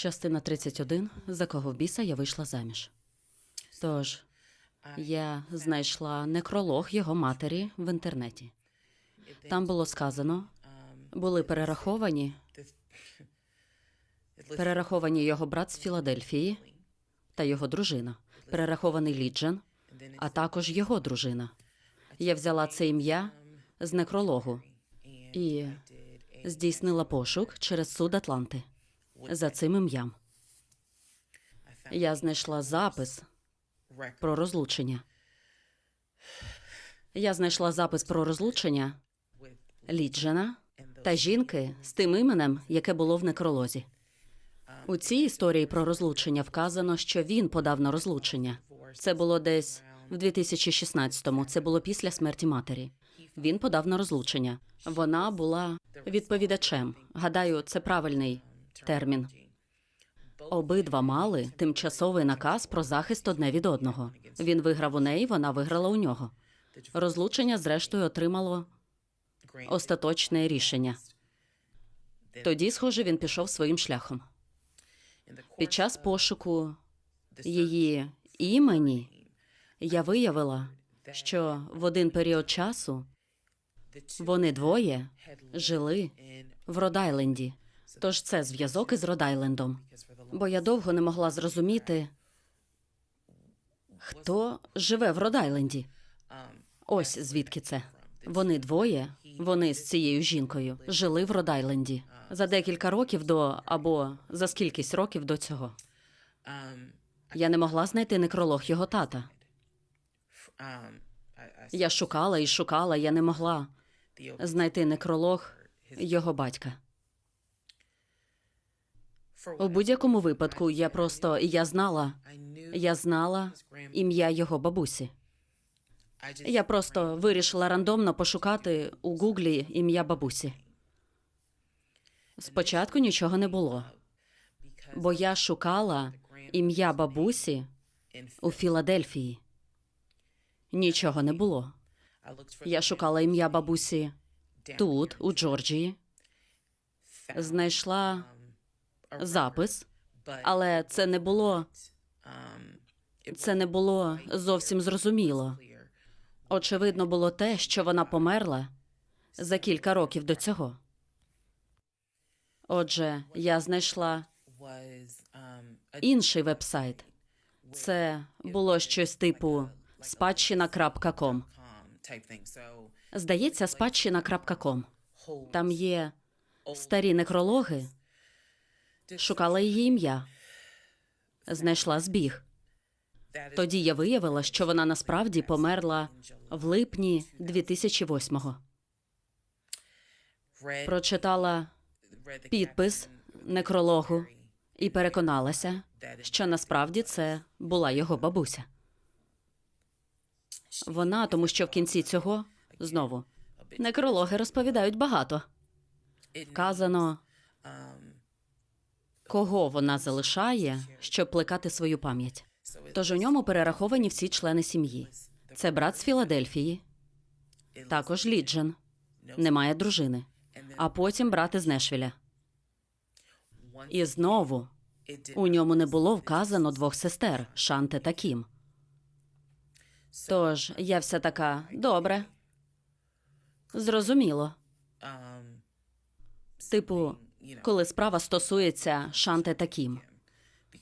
Частина 31. За кого біса я вийшла заміж. Тож, я знайшла некролог його матері в інтернеті. Там було сказано, були перераховані, перераховані його брат з Філадельфії та його дружина, перерахований Ліджен, а також його дружина. Я взяла це ім'я з некрологу і здійснила пошук через суд Атланти за цим ім'ям. Я знайшла запис про розлучення. Я знайшла запис про розлучення Ліджена та жінки з тим іменем, яке було в некролозі. У цій історії про розлучення вказано, що він подав на розлучення. Це було десь в 2016-му. Це було після смерті матері. Він подав на розлучення. Вона була відповідачем. Гадаю, це правильний термін. Обидва мали тимчасовий наказ про захист одне від одного. Він виграв у неї, вона виграла у нього. Розлучення, зрештою, отримало остаточне рішення. Тоді, схоже, він пішов своїм шляхом. Під час пошуку її імені я виявила, що в один період часу вони двоє жили в Родайленді. Тож це зв'язок із Родайлендом. Бо я довго не могла зрозуміти, хто живе в Родайленді. Ось звідки це. Вони двоє, вони з цією жінкою, жили в Родайленді за декілька років до або за скількись років до цього. Я не могла знайти некролог його тата. Я шукала і шукала, я не могла знайти некролог його батька. У будь-якому випадку я просто я знала, я знала ім'я його бабусі. Я просто вирішила рандомно пошукати у гуглі ім'я бабусі. Спочатку нічого не було, бо я шукала ім'я бабусі у Філадельфії. Нічого не було. Я шукала ім'я бабусі тут, у Джорджії. Знайшла запис, але це не було це не було зовсім зрозуміло. Очевидно було те, що вона померла за кілька років до цього. Отже, я знайшла інший вебсайт. Це було щось типу спадщина.ком. Здається, спадщина.ком. Там є старі некрологи. Шукала її ім'я. Знайшла збіг. Тоді я виявила, що вона насправді померла в липні 2008-го. Прочитала підпис некрологу і переконалася, що насправді це була його бабуся. Вона, тому що в кінці цього знову некрологи розповідають багато. Вказано, кого вона залишає, щоб плекати свою пам'ять. Тож у ньому перераховані всі члени сім'ї. Це брат з Філадельфії, також Ліджен, немає дружини, а потім брат із Нешвіля. І знову у ньому не було вказано двох сестер Шанте та Кім. Тож я вся така добре. Зрозуміло. Типу, коли справа стосується Шанте та Кім.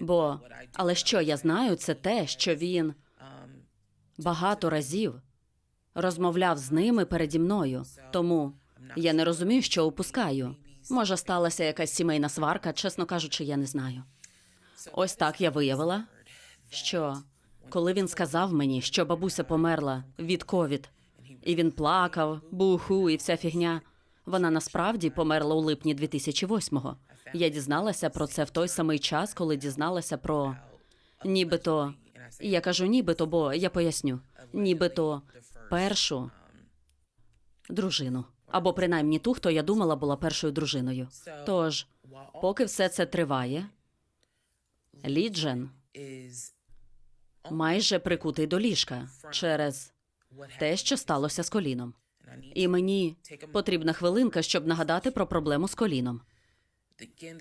Бо, але що я знаю, це те, що він багато разів розмовляв з ними переді мною. Тому я не розумію, що упускаю. Може, сталася якась сімейна сварка, чесно кажучи, я не знаю. Ось так я виявила, що коли він сказав мені, що бабуся померла від ковід, і він плакав, буху і вся фігня. Вона насправді померла у липні 2008-го. Я дізналася про це в той самий час, коли дізналася про нібито. Я кажу нібито, бо я поясню, нібито першу дружину. Або принаймні ту, хто я думала була першою дружиною. Тож, поки все це триває, Ліджен майже прикутий до ліжка через те, що сталося з коліном. І мені потрібна хвилинка, щоб нагадати про проблему з коліном.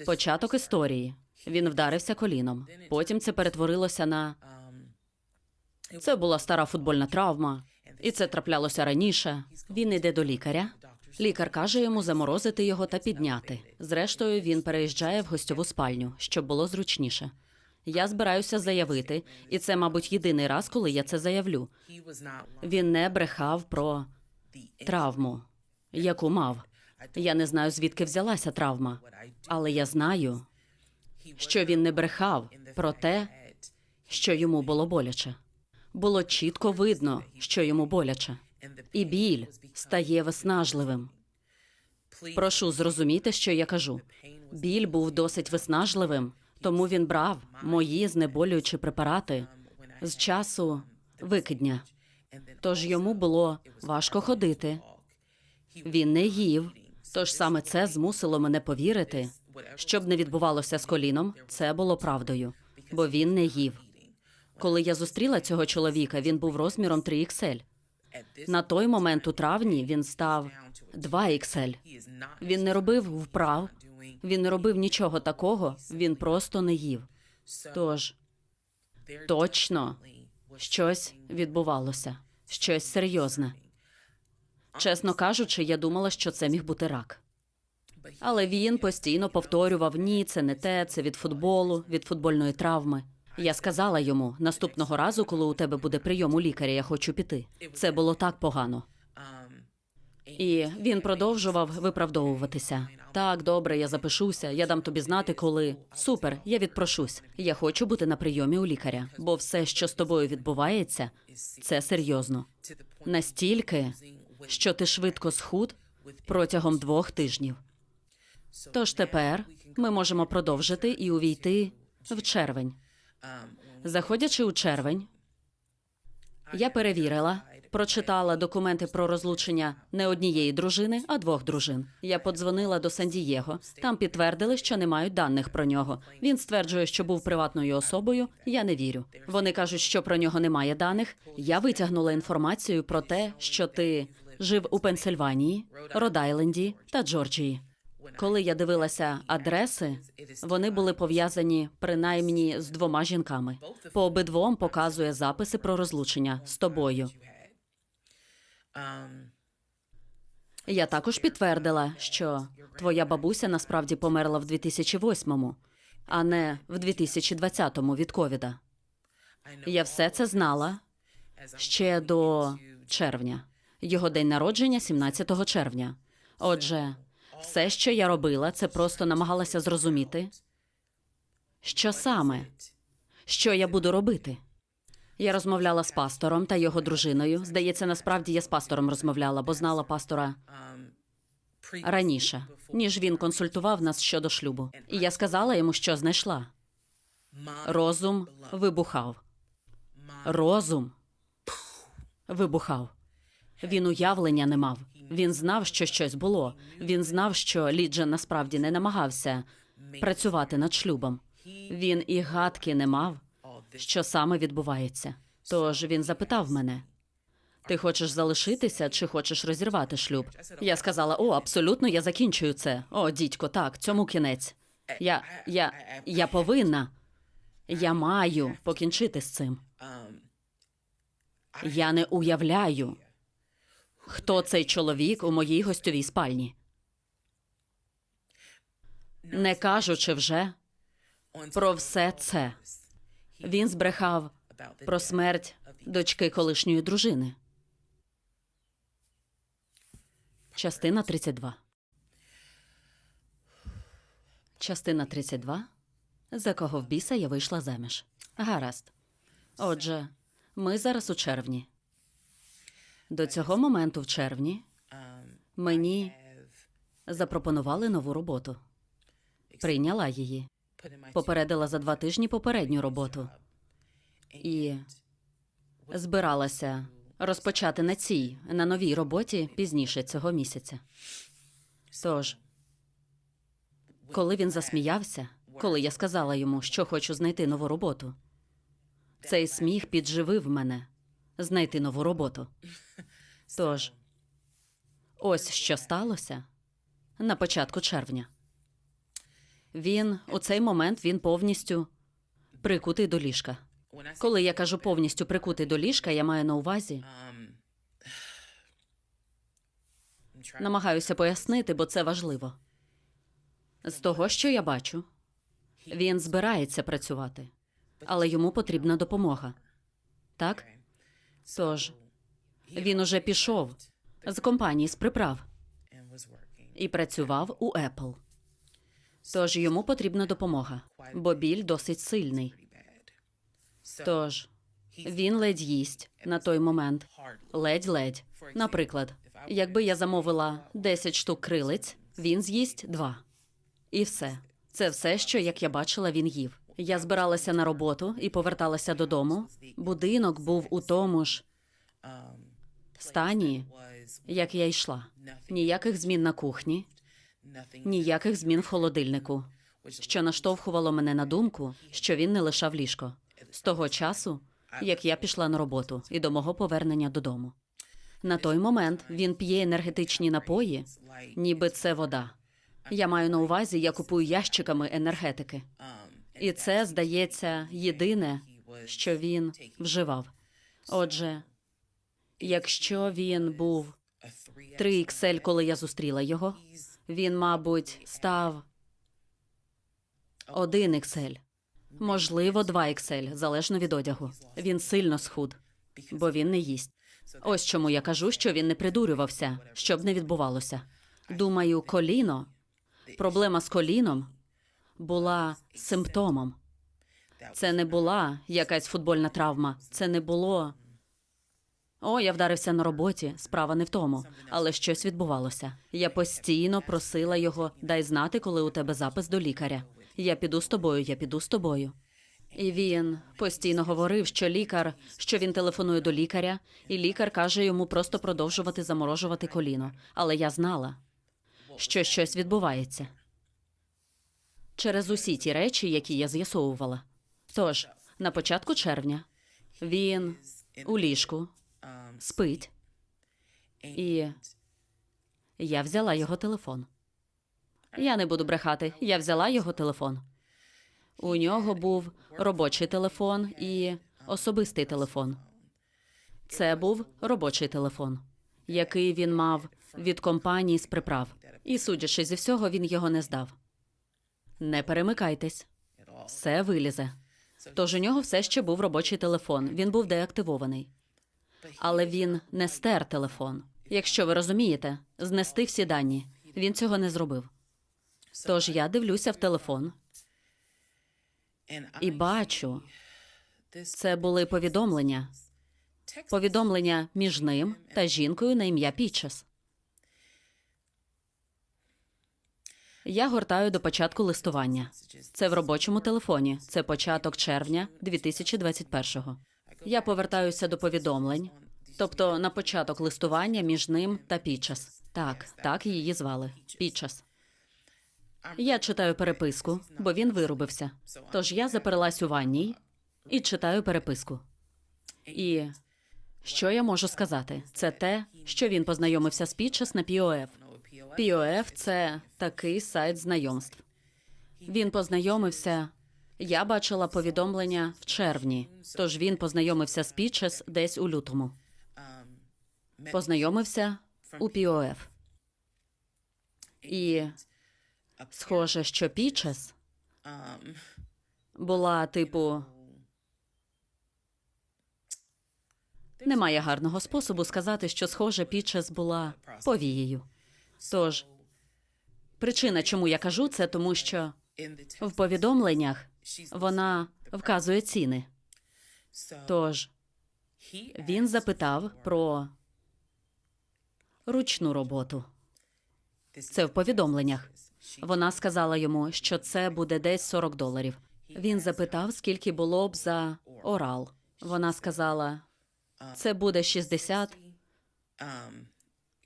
Початок історії. Він вдарився коліном. Потім це перетворилося на це була стара футбольна травма, і це траплялося раніше. Він іде до лікаря. Лікар каже йому заморозити його та підняти. Зрештою, він переїжджає в гостьову спальню, щоб було зручніше. Я збираюся заявити, і це, мабуть, єдиний раз, коли я це заявлю. Він не брехав про травму, яку мав. Я не знаю, звідки взялася травма, але я знаю, що він не брехав про те, що йому було боляче. Було чітко видно, що йому боляче, і біль стає виснажливим. Прошу зрозуміти, що я кажу. Біль був досить виснажливим, тому він брав мої знеболюючі препарати з часу викидня. Тож йому було важко ходити. Він не їв. Тож саме це змусило мене повірити, що б не відбувалося з коліном, це було правдою, бо він не їв. Коли я зустріла цього чоловіка, він був розміром 3XL. На той момент у травні він став 2XL. Він не робив вправ, він не робив нічого такого, він просто не їв. Тож точно щось відбувалося, щось серйозне. Чесно кажучи, я думала, що це міг бути рак. Але він постійно повторював: ні, це не те, це від футболу, від футбольної травми. Я сказала йому наступного разу, коли у тебе буде прийом у лікаря, я хочу піти. Це було так погано. І він продовжував виправдовуватися. Так, добре, я запишуся. Я дам тобі знати, коли супер. Я відпрошусь. Я хочу бути на прийомі у лікаря, бо все, що з тобою відбувається, це серйозно. Настільки, що ти швидко схуд протягом двох тижнів. Тож тепер ми можемо продовжити і увійти в червень. Заходячи у червень, я перевірила, прочитала документи про розлучення не однієї дружини, а двох дружин. Я подзвонила до Сан-Дієго. Там підтвердили, що не мають даних про нього. Він стверджує, що був приватною особою. Я не вірю. Вони кажуть, що про нього немає даних. Я витягнула інформацію про те, що ти жив у Пенсильванії, Род-Айленді та Джорджії. Коли я дивилася адреси, вони були пов'язані принаймні з двома жінками. По обидвом показує записи про розлучення з тобою. Я також підтвердила, що твоя бабуся насправді померла в 2008-му, а не в 2020-му від ковіда. Я все це знала ще до червня. Його день народження 17 червня. Отже, все, що я робила, це просто намагалася зрозуміти, що саме, що я буду робити. Я розмовляла з пастором та його дружиною. Здається, насправді я з пастором розмовляла, бо знала пастора раніше, ніж він консультував нас щодо шлюбу. І я сказала йому, що знайшла. Розум вибухав. Розум вибухав. Він уявлення не мав. Він знав, що щось було. Він знав, що Ліджен насправді не намагався працювати над шлюбом. Він і гадки не мав, що саме відбувається. Тож він запитав мене: ти хочеш залишитися чи хочеш розірвати шлюб? Я сказала: О, абсолютно, я закінчую це. О, дідько, так, цьому кінець. Я, я, я повинна. Я маю покінчити з цим. Я не уявляю, хто цей чоловік у моїй гостьовій спальні. Не кажучи вже про все це. Він збрехав про смерть дочки колишньої дружини. Частина 32. Частина 32. За кого в біса я вийшла заміж. Гаразд. Отже, ми зараз у червні. До цього моменту, в червні, мені запропонували нову роботу. Прийняла її. Попередила за два тижні попередню роботу. І збиралася розпочати на цій, на новій роботі пізніше цього місяця. Тож, коли він засміявся, коли я сказала йому, що хочу знайти нову роботу, цей сміх підживив мене знайти нову роботу. Тож, ось що сталося на початку червня. Він у цей момент він повністю прикутий до ліжка. Коли я кажу повністю прикутий до ліжка, я маю на увазі, намагаюся пояснити, бо це важливо. З того, що я бачу, він збирається працювати, але йому потрібна допомога. Так? Тож він уже пішов з компанії з приправ і працював у Apple. Тож йому потрібна допомога, бо біль досить сильний. Тож він ледь їсть на той момент. Ледь-ледь. Наприклад, якби я замовила 10 штук крилиць, він з'їсть два. І все. Це все, що, як я бачила, він їв. Я збиралася на роботу і поверталася додому. Будинок був у тому ж стані, як я йшла. Ніяких змін на кухні, ніяких змін в холодильнику, що наштовхувало мене на думку, що він не лишав ліжко з того часу, як я пішла на роботу і до мого повернення додому. На той момент він п'є енергетичні напої, ніби це вода. Я маю на увазі, я купую ящиками енергетики. І це, здається, єдине, що він вживав. Отже, якщо він був 3XL, коли я зустріла його, він, мабуть, став 1XL, можливо, 2XL, залежно від одягу. Він сильно схуд, бо він не їсть. Ось чому я кажу, що він не придурювався, щоб не відбувалося. Думаю, коліно, проблема з коліном була симптомом. Це не була якась футбольна травма. Це не було. О, я вдарився на роботі. Справа не в тому, але щось відбувалося. Я постійно просила його дай знати, коли у тебе запис до лікаря. Я піду з тобою, я піду з тобою. І він постійно говорив, що лікар, що він телефонує до лікаря, і лікар каже йому просто продовжувати заморожувати коліно. Але я знала, що щось відбувається через усі ті речі, які я з'ясовувала. Тож, на початку червня він у ліжку спить, і я взяла його телефон. Я не буду брехати. Я взяла його телефон. У нього був робочий телефон і особистий телефон. Це був робочий телефон, який він мав від компанії з приправ. І судячи зі всього, він його не здав. Не перемикайтесь, все вилізе. Тож у нього все ще був робочий телефон. Він був деактивований. Але він не стер телефон. Якщо ви розумієте, знести всі дані. Він цього не зробив. Тож я дивлюся в телефон і бачу, це були повідомлення. Повідомлення між ним та жінкою на ім'я Пічес. Я гортаю до початку листування. Це в робочому телефоні. Це початок червня 2021-го. Я повертаюся до повідомлень, тобто на початок листування між ним та Пічес. Так, так її звали Пічес. Я читаю переписку, бо він вирубився. Тож я заперлась у ванній і читаю переписку. І що я можу сказати? Це те, що він познайомився з Пічес на POF. POF – це такий сайт знайомств. Він познайомився. Я бачила повідомлення в червні, тож він познайомився з Пічес десь у лютому. Познайомився у POF. І схоже, що Пічес була типу. Немає гарного способу сказати, що схоже, Пічес була повією. Тож причина, чому я кажу це, тому що в повідомленнях вона вказує ціни. Тож він запитав про ручну роботу. Це в повідомленнях. Вона сказала йому, що це буде десь 40 доларів. Він запитав, скільки було б за орал. Вона сказала, це буде 60.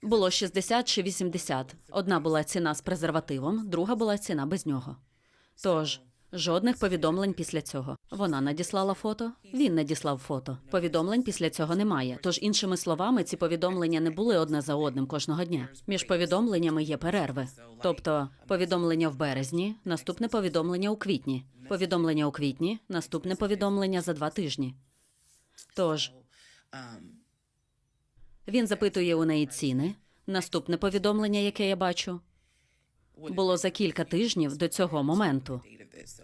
Було 60 чи 80. Одна була ціна з презервативом, друга була ціна без нього. Тож Жодних повідомлень після цього. Вона надіслала фото, він надіслав фото. Повідомлень після цього немає. Тож, іншими словами, ці повідомлення не були одне за одним кожного дня. Між повідомленнями є перерви. Тобто, повідомлення в березні, наступне повідомлення у квітні, повідомлення у квітні, наступне повідомлення за два тижні. Тож він запитує у неї ціни. Наступне повідомлення, яке я бачу, було за кілька тижнів до цього моменту.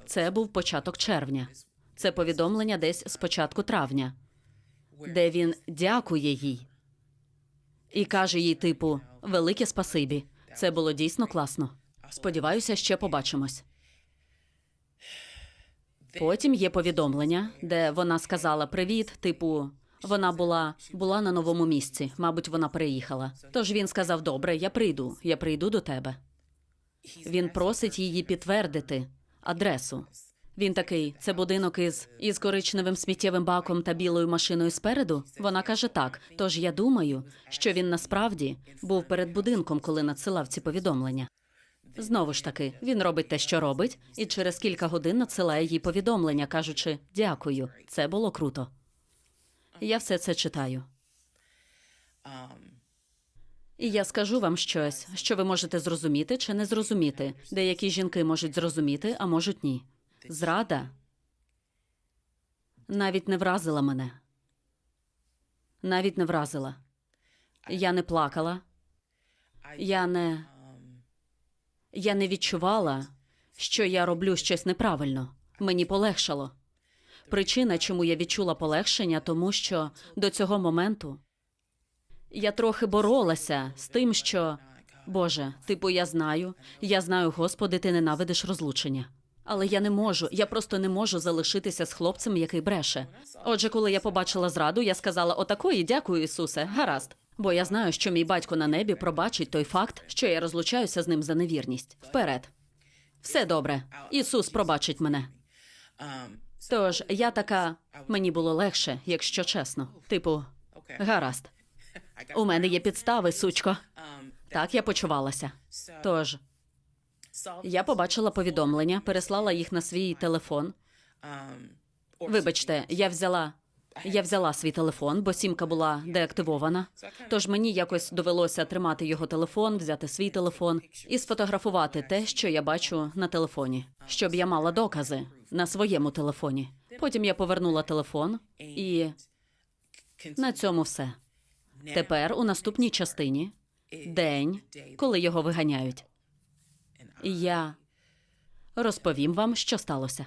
Це був початок червня. Це повідомлення десь з початку травня, де він дякує їй і каже їй, типу, велике спасибі. Це було дійсно класно. Сподіваюся, ще побачимось. Потім є повідомлення, де вона сказала привіт, типу. Вона була була на новому місці. Мабуть, вона переїхала. Тож він сказав: Добре, я прийду, я прийду до тебе. Він просить її підтвердити адресу. Він такий: це будинок із із коричневим сміттєвим баком та білою машиною спереду. Вона каже так. Тож я думаю, що він насправді був перед будинком, коли надсилав ці повідомлення. Знову ж таки, він робить те, що робить, і через кілька годин надсилає їй повідомлення, кажучи дякую, це було круто. Я все це читаю. І я скажу вам щось, що ви можете зрозуміти чи не зрозуміти. Деякі жінки можуть зрозуміти, а можуть ні. Зрада навіть не вразила мене. Навіть не вразила. Я не плакала. Я не. Я не відчувала, що я роблю щось неправильно. Мені полегшало. Причина, чому я відчула полегшення, тому що до цього моменту я трохи боролася з тим, що Боже, типу, я знаю, я знаю, Господи, ти ненавидиш розлучення. Але я не можу, я просто не можу залишитися з хлопцем, який бреше. Отже, коли я побачила зраду, я сказала: Отакої, дякую, Ісусе, гаразд. Бо я знаю, що мій батько на небі пробачить той факт, що я розлучаюся з ним за невірність. Вперед. Все добре. Ісус пробачить мене. Тож я така, мені було легше, якщо чесно. Типу, гаразд. У мене є підстави, сучко. Так я почувалася. Тож я побачила повідомлення, переслала їх на свій телефон. Вибачте, я взяла. Я взяла свій телефон, бо сімка була деактивована. Тож мені якось довелося тримати його телефон, взяти свій телефон і сфотографувати те, що я бачу на телефоні, щоб я мала докази на своєму телефоні. Потім я повернула телефон, і на цьому все. Тепер у наступній частині день, коли його виганяють. Я розповім вам, що сталося.